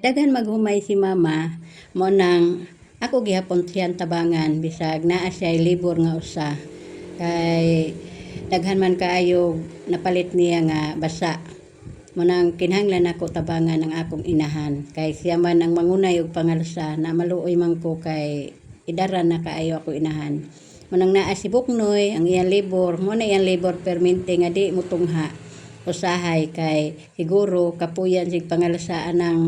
Daghan maghumay si mama mo nang ako gihapon siyang tabangan bisag naa siya libur nga usa. Kay daghan man kaayo napalit niya nga basa. Mo nang kinahanglan ako tabangan ang akong inahan. Kay siya man ang mangunay og pangalsa na maluoy man ko kay idaran na kaayo ako inahan. Mo nang naa si Buknoy ang iyang libur mo na iyang libur permente nga di mo tungha. Usahay kay siguro kapuyan sig pangalasaan ng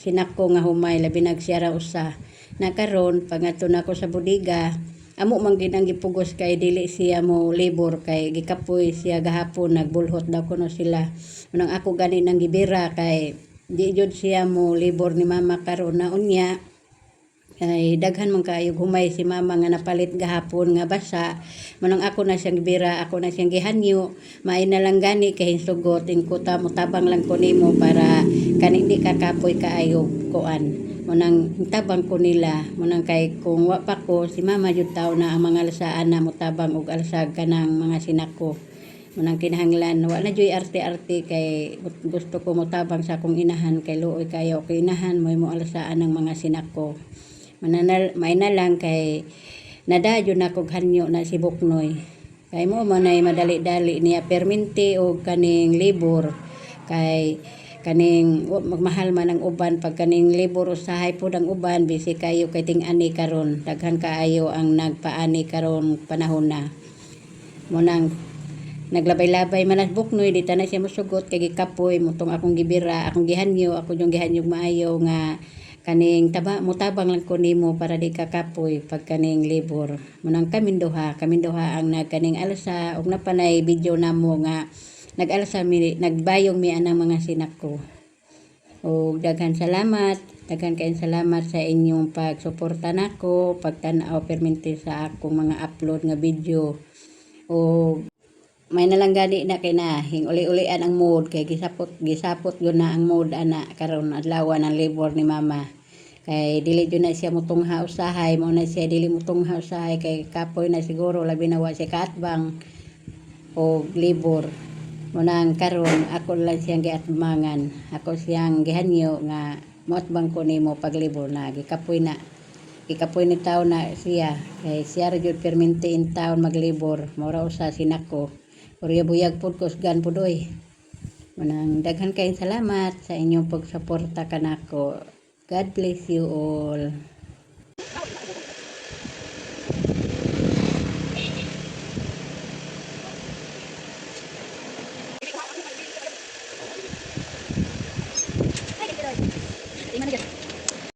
sinako nga humay labi nagsiyara usa na karon pangato na ko sa bodega amo man gid ang gipugos kay dili siya mo labor kay gikapoy siya gahapon. Nagbulhot daw kuno sila. Nang ako gani nang gibira kay di jud siya mo labor ni mama karon. Na unya kay daghan man kayo humay si mama nga napalit gahapon nga basa. Manang ako na siyang bira ako na siyang gihanyo. May na lang gani kay sugot kuta mo tabang lang ko nimo para kani di ka kapoy kaayo kuan. Munang tabang ko nila munang kay kung wa pa ko si mama jud taw na ang mga lasaan na mutabang og alsag kanang mga sinako. Munang kinahanglan wa na joy arte-arte kay gusto ko mutabang sa akong inahan kay luoy kayo ko inahan mo mo alasaan ng mga sinako mananal may na lang kay nadayo na kog hanyo na si Buknoy. Kay mo man ay madali-dali niya perminti o kaning libur kay kaning magmahal man ang uban. Pag kaning libur usahay po ang uban bisi kayo kay ting-ani karon. Daghan kaayo ang nagpaani karon panahon na. Mo nang naglabay-labay man as buknoy di na siya mosugot kay gikapoy mutong akong gibira akong gihanyo ako yung gihanyo maayo nga kaning taba mutabang lang ko nimo para di ka kapoy pag kaning libur munang kaminduha kaminduha ang nagkaning alsa ug napanay video namo nga nag-alsa mi nagbayong mi anang mga sinako ug daghan salamat daghan kayong salamat sa inyong pagsuporta nako pagtan-aw permente sa akong mga upload nga video. Ug may nalang gani na kay na hing uli-ulian ang mood kay gisapot gisapot yun na ang mood ana karon adlaw ng labor ni mama kay dili yun na siya mutungha usahay mo na siya dili mutungha usahay kay kapoy na siguro labi na wa siya kaatbang o libor. Mo nang karon ako lang siyang giatmangan. Ako siyang gihanyo nga moatbang ko nimo paglibor na. Gikapoy na. Gikapoy ni taon na siya. Kay siya jud permente in taon maglibor. Mora usa sinako. Orya buyag pod kusgan pudoy. Manang daghan kayong salamat sa inyong pagsuporta kanako. God bless you all.